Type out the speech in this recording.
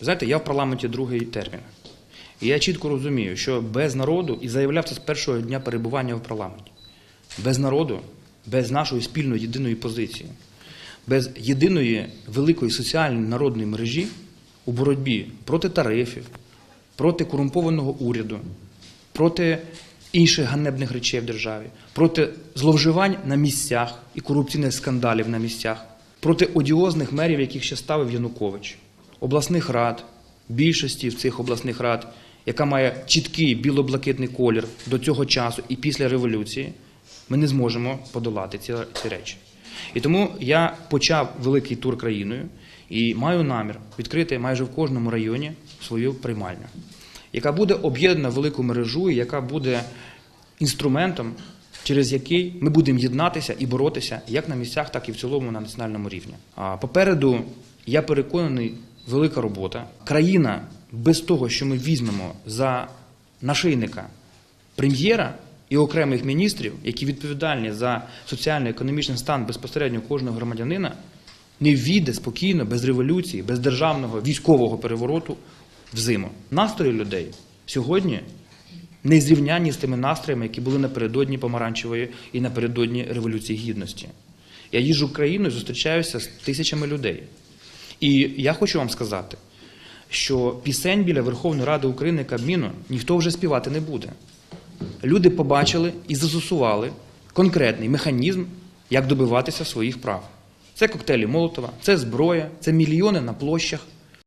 Знаєте, я в парламенті другий термін. І я чітко розумію, що без народу, і заявляв це з першого дня перебування в парламенті, без народу, без нашої спільної єдиної позиції, без єдиної великої соціальної народної мережі у боротьбі проти тарифів, проти корумпованого уряду, проти інших ганебних речей в державі, проти зловживань на місцях і корупційних скандалів на місцях, проти одіозних мерів, яких ще ставив Янукович, обласних рад, більшості в цих обласних рад, яка має чіткий біло-блакитний колір до цього часу і після революції, ми не зможемо подолати ці, ці речі. І тому я почав великий тур країною і маю намір відкрити майже в кожному районі свою приймальню, яка буде об'єднана велику мережу, і яка буде інструментом, через який ми будемо єднатися і боротися як на місцях, так і в цілому на національному рівні. А попереду я переконаний, велика робота. Країна без того, що ми візьмемо за нашийника прем'єра і окремих міністрів, які відповідальні за соціально-економічний стан безпосередньо кожного громадянина, не війде спокійно, без революції, без державного військового перевороту в зиму. Настрої людей сьогодні не зрівнянні з тими настроями, які були напередодні помаранчевої і напередодні Революції Гідності. Я їжджу країною, зустрічаюся з тисячами людей. І я хочу вам сказати, що пісень біля Верховної Ради України Кабміну ніхто вже співати не буде. Люди побачили і застосували конкретний механізм, як добиватися своїх прав. Це коктейлі Молотова, це зброя, це мільйони на площах,